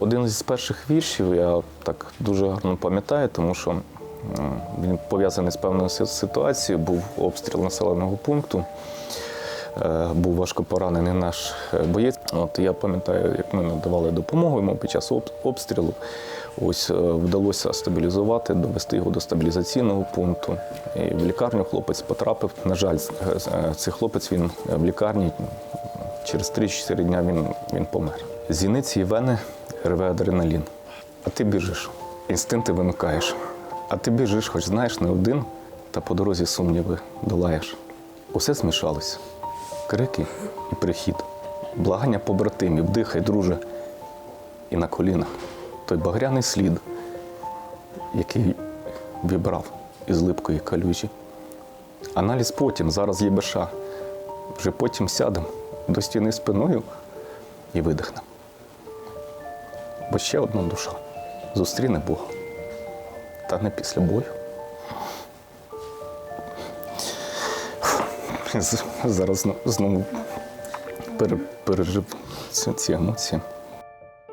Один із перших віршів я так дуже гарно пам'ятаю, тому що він пов'язаний з певною ситуацією. Був обстріл населеного пункту, е, був важко поранений наш е, боєць. От я пам'ятаю, як ми надавали допомогу йому під час обстрілу. Ось е, вдалося стабілізувати, довести його до стабілізаційного пункту. І в лікарню хлопець потрапив. На жаль, цей хлопець він в лікарні через 3-4 дня він, він помер. Зіниці і вени рве адреналін. А ти біжиш, інстинкти вимикаєш. А ти біжиш, хоч знаєш, не один, та по дорозі сумніви долаєш. Усе змішалось. Крики і прихід, благання побратимів, дихай, друже, і на колінах той багряний слід, який вібрав із липкої калюжі. Аналіз потім, зараз є беша. Вже потім сядемо до стіни спиною і видихнемо. Бо ще одна душа зустріне Бога. Та не після бою. Зараз знову пере- пережив ці емоції.